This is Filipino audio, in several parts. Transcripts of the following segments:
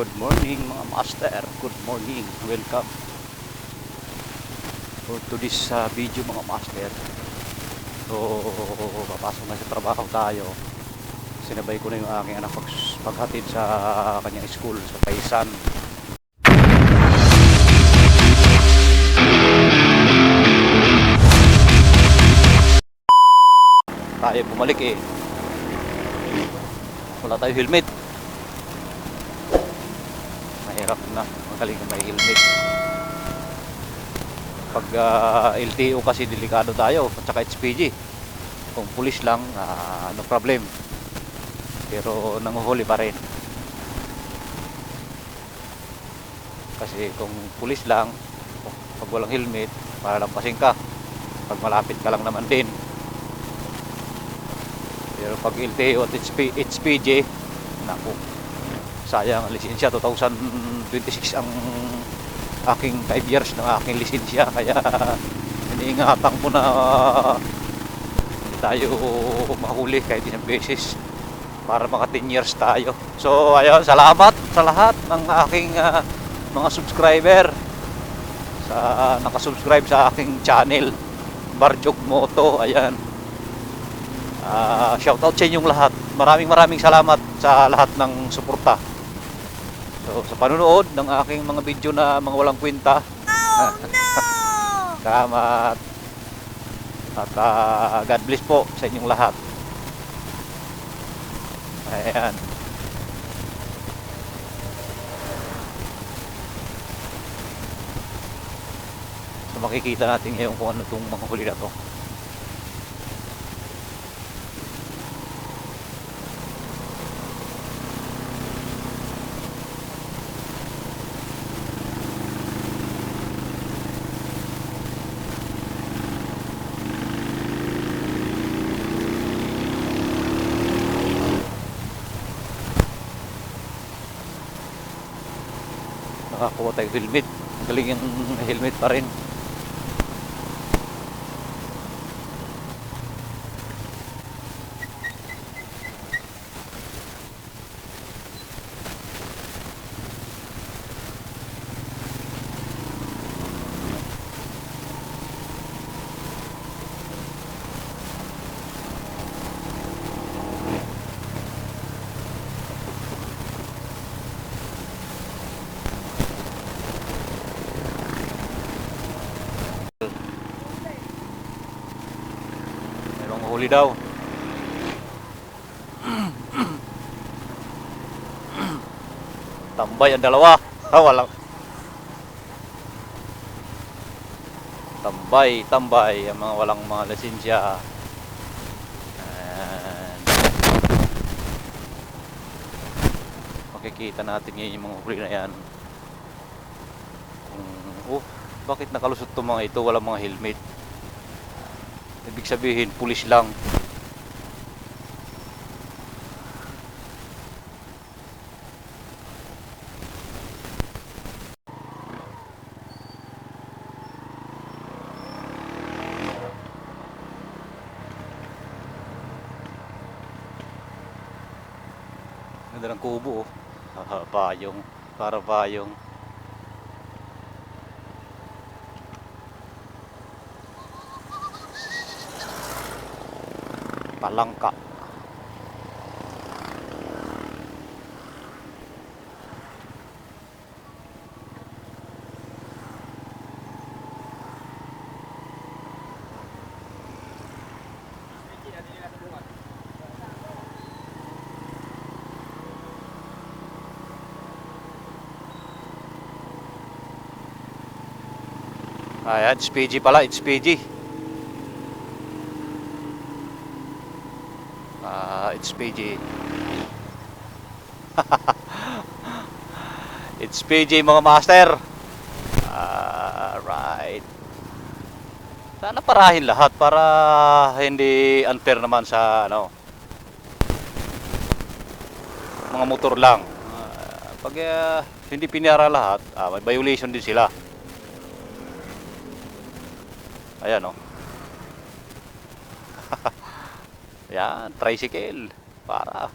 Good morning mga master. Good morning. Welcome for to this uh, video mga master. So, papasok na sa trabaho tayo. Sinabay ko na yung aking anak pag, paghatid sa kanyang school sa Paisan. Tayo bumalik eh. Wala tayo helmet. Kung may helmet. Pag ah, LTO kasi delikado tayo at saka HPG. Kung pulis lang, ah, no problem. Pero nanguhuli pa rin. Kasi kung pulis lang, pag walang helmet, para lampasin ka. Pag malapit ka lang naman din. Pero pag LTO at HP, HPG, naku, sayang ang lisensya. 2026 ang aking 5 years ng aking lisensya. Kaya iniingatan ko na tayo mahuli kahit isang beses para maka 10 years tayo. So ayun, salamat sa lahat ng aking ah, mga subscriber sa nakasubscribe sa aking channel Barjok Moto. Ayan. Ah, shoutout sa inyong lahat. Maraming maraming salamat sa lahat ng suporta. So, sa panunood ng aking mga video na mga walang kwenta. Oh no! Salamat. At ah, God bless po sa inyong lahat. Ayan. So makikita natin ngayon kung ano itong mga huli na to. Nakakuha tayo helmet. Galing yung helmet pa rin. Huli daw. Tambay ang dalawa. Ah, walang. Tambay, tambay. Ang mga walang mga lisensya. Ayan. Makikita natin ngayon yung mga huli na yan. Kung- oh, bakit nakalusot itong mga ito? Walang mga helmet. Ibig sabihin, pulis lang. Ganda ng kubo oh. Payong. Para payong. Palangka. Ayan, it's PG pala, it's PG. Ah, it's PG. it's PG mga master. Ah, right. Sana parahin lahat para hindi unfair naman sa ano mga motor lang. Ah, pag ah, hindi pinara lahat, ah, may violation din sila. Ayan oh. Yan, tricycle. Para.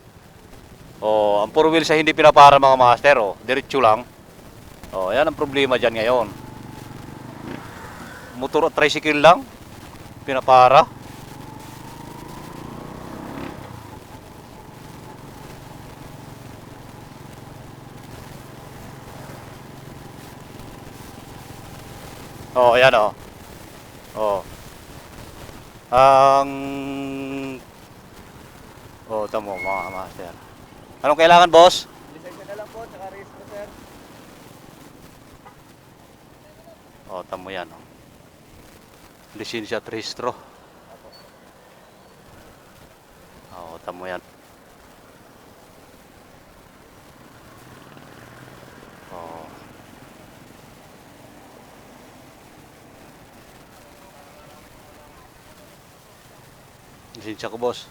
Oh, ang four wheels ay hindi pinapara mga master, oh. Diretso lang. Oh, yan ang problema diyan ngayon. Motor at tricycle lang pinapara. Oh, ayan oh. Oh. Ang Oh, tamo mga master. Anong kailangan, boss? Lisensya na lang po, tsaka registro sir. Oh, tamo yan. Oh. Lisensya at rehistro. Oh, tamo yan. Oh. Lisensya ko, boss.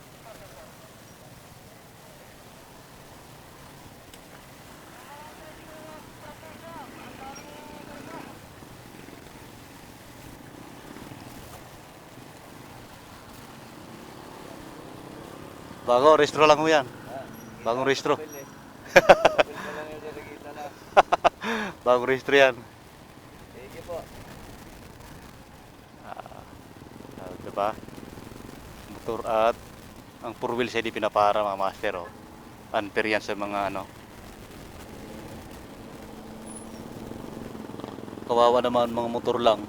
Bago, rehistro lang mo yan. Bagong na. Bagong rehistro yan. You po. Ah, diba? Motor at ang four wheels ay di pinapara mga master oh. Unfair yan sa mga ano. Kawawa naman mga motor lang.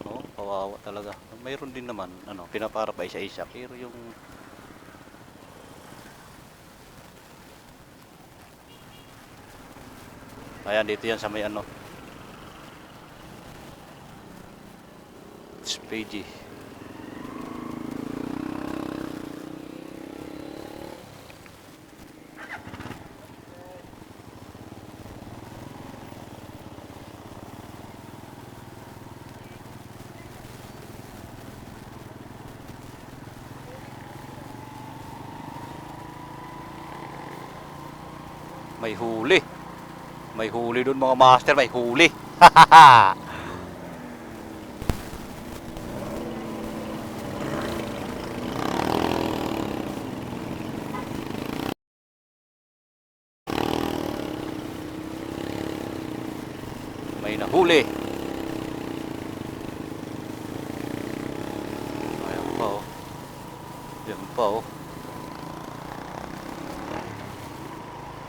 No, kawawa talaga. Mayroon din naman ano, pinapara pa isa-isa pero yung Ayan, dito yan sa may ano. Speedy. May huli. May huli doon mga master, may huli. may nahuli. Ayan pa oh. Ayan pa oh.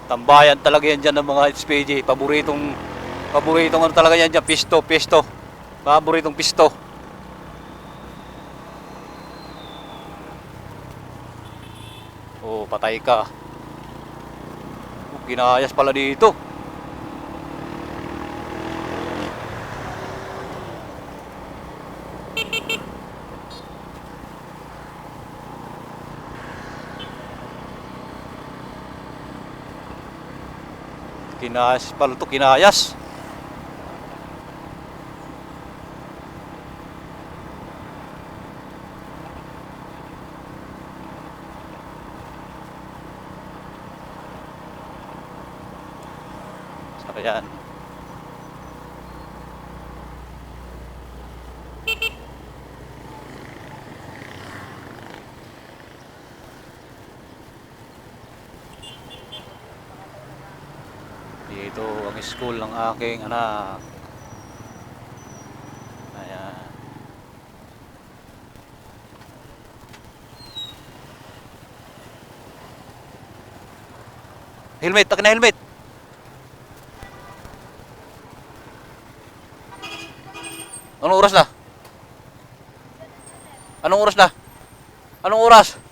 Tambayan talaga yan dyan ng mga SPG. Paboritong, paboritong ano talaga yan dyan. Pisto, pisto. Paboritong pisto. Oh, patay ka. Oh, ginayas pala dito. Kinayas pala to, kinayas. Saka yan. Dito ang school ng aking anak. Ayan. Helmet, taka na helmet. Anong oras na? Anong oras na? Anong oras?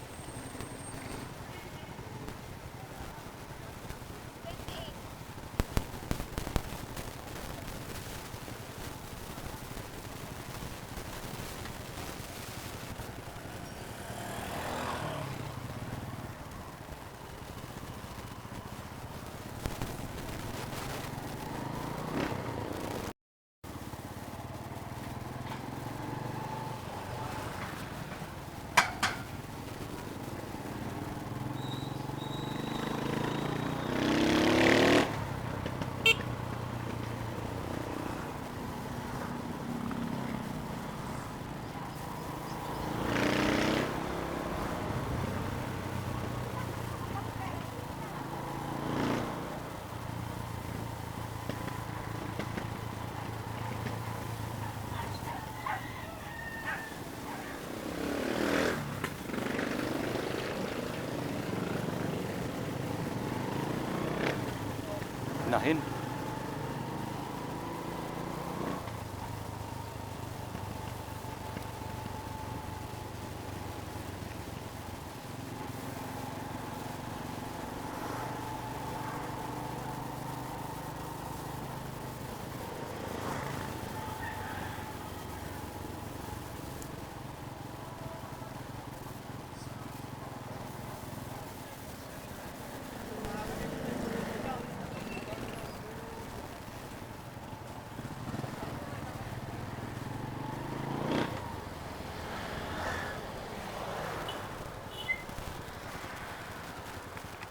Inahin.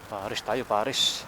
Paris tayo, Paris.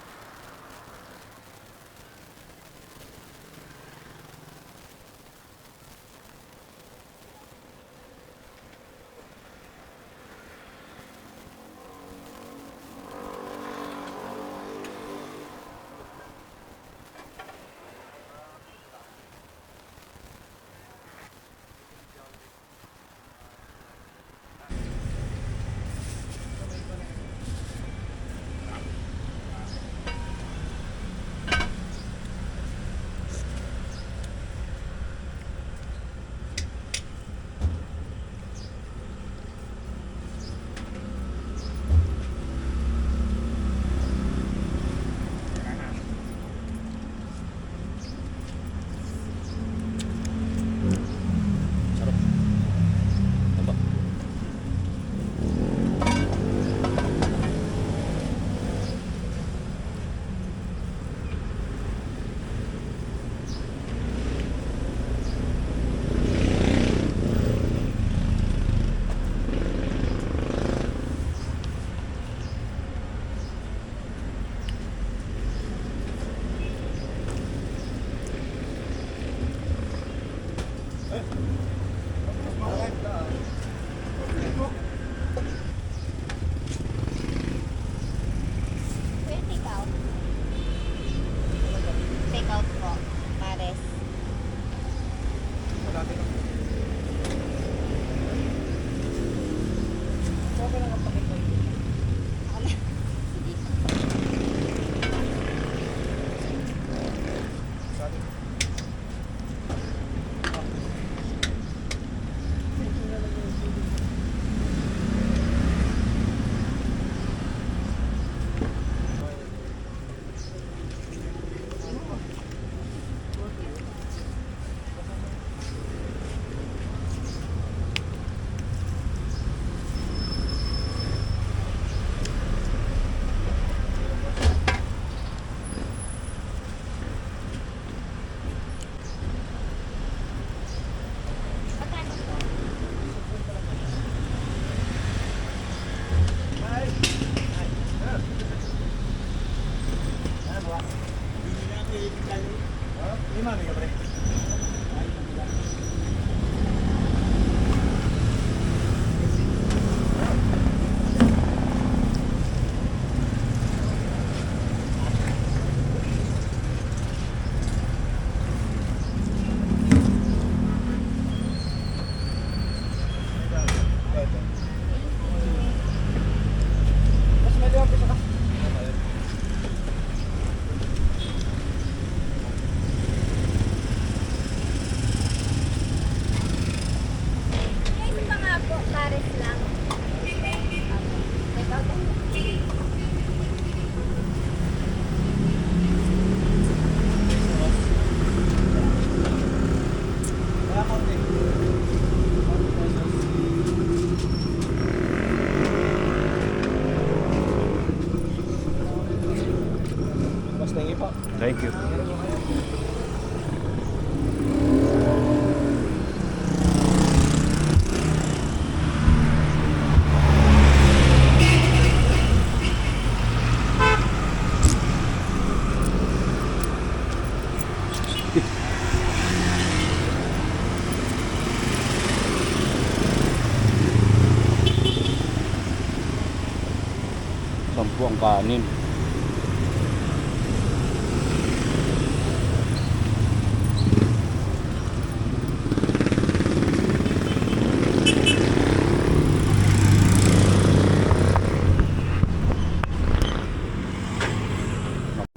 Sampu ang kanin.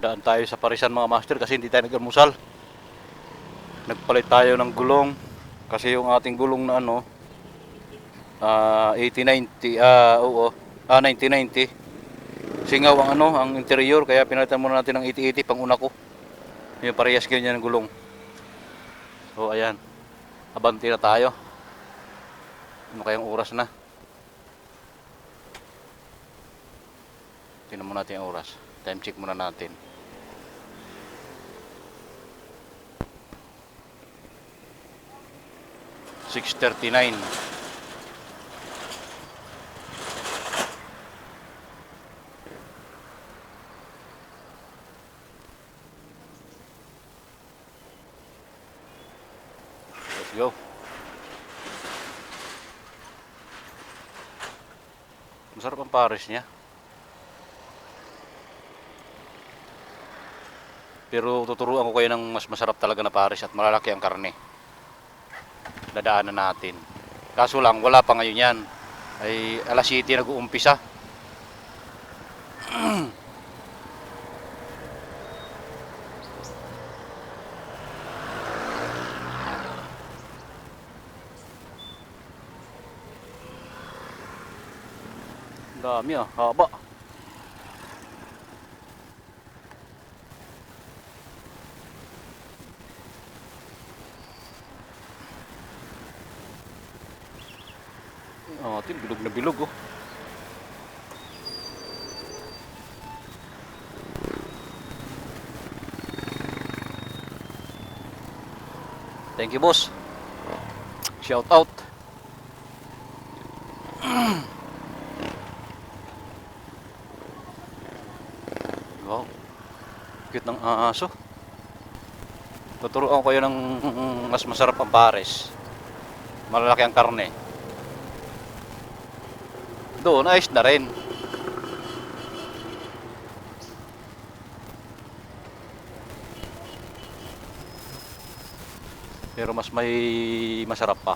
Daan tayo sa Parisan mga master kasi hindi tayo nag-almusal. Nagpalit tayo ng gulong kasi yung ating gulong na ano ah 8090 ah oo ah 9090 singaw ang ano ang interior kaya pinalitan muna natin ng 8080 pang una ko. Yung parehas ganyan ng gulong. So ayan. Abanti na tayo. Ano kayang oras na? Tingnan muna natin ang oras. Time check muna natin. Six thirty nine. Pares niya. Pero tuturuan ko kayo ng mas masarap talaga na pares at malalaki ang karne. Dadaanan natin. Kaso lang, wala pa ngayon yan. Ay alas 7 nag-uumpisa. Dami ah, haba. Oh, tin bilog bilog oh. Thank you, boss. Shout out. Cute ng aso. Tuturuan ko kayo ng mas masarap ang pares. Malalaki ang karne. Doon, ayos na rin. Pero mas may masarap pa.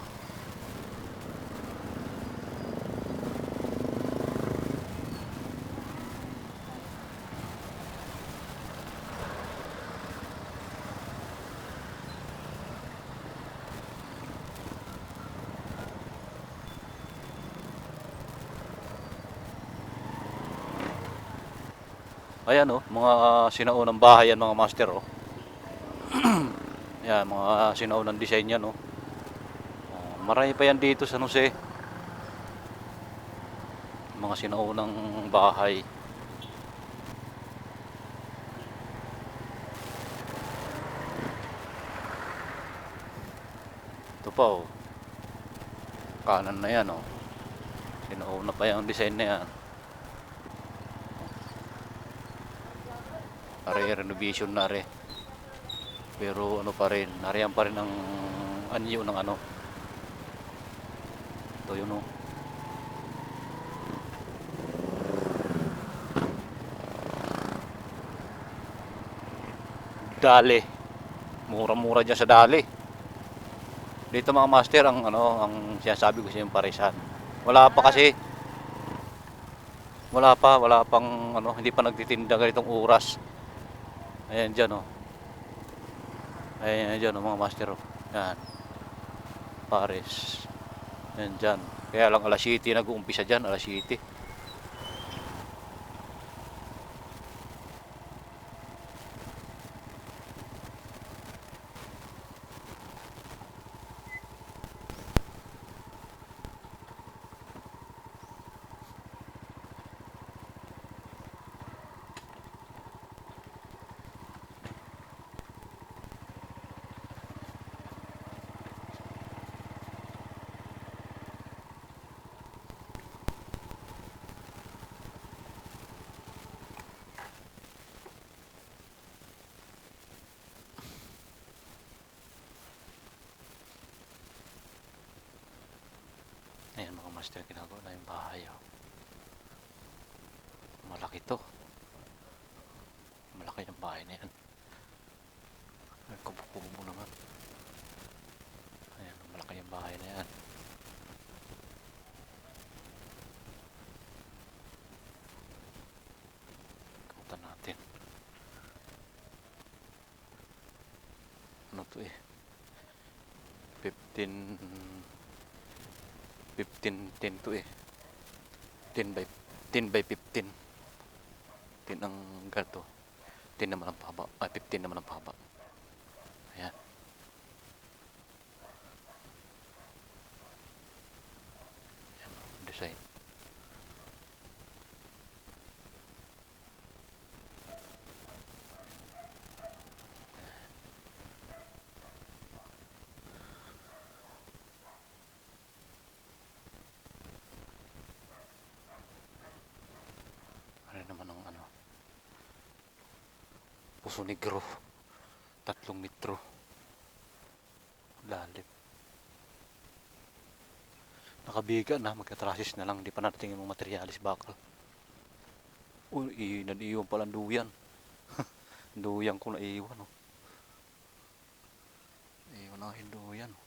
Ayan oh, mga sinaunang bahay yan mga master oh. yan, mga sinaunang design yan oh. Oh, Marami pa yan dito sa Jose. Mga sinaunang bahay. Ito pa oh. Kanan na yan oh. Sinauna pa yung design na yan. Are renovation na re. Pero ano pa rin, nariyan pa rin ang anyo ng ano. Ito yun oh. Dali. Mura-mura dyan sa dali. Dito mga master ang ano, ang sinasabi ko sa yung parisan. Wala pa kasi wala pa, wala pang ano, hindi pa nagtitinda ganitong oras. Ayan dyan oh. Ayan dyan oh mga master oh. Yan. Pares. Ayan dyan. Kaya lang alas 7 nag-uumpisa dyan, alas 7. master ginagawa na yung bahay oh. malaki to. Malaki yung bahay na yan. Ay kubo-kubo mo naman. Ayan malaki yung bahay na yan. Kamutan natin. Ano to eh? 15 10 to eh. 10 by 10 by 15 10 ang ganito 10 naman ang pahaba. Ay 15 naman ang pahaba. Ayan. Ayan design ano naman ang ano Puso Negro tatlong metro lalim nakabiga na magkatrasis na lang di pa natin yung materialis bakal uy naniiwan pala duyan duyan ko na iwan oh. iwan ang duyan oh.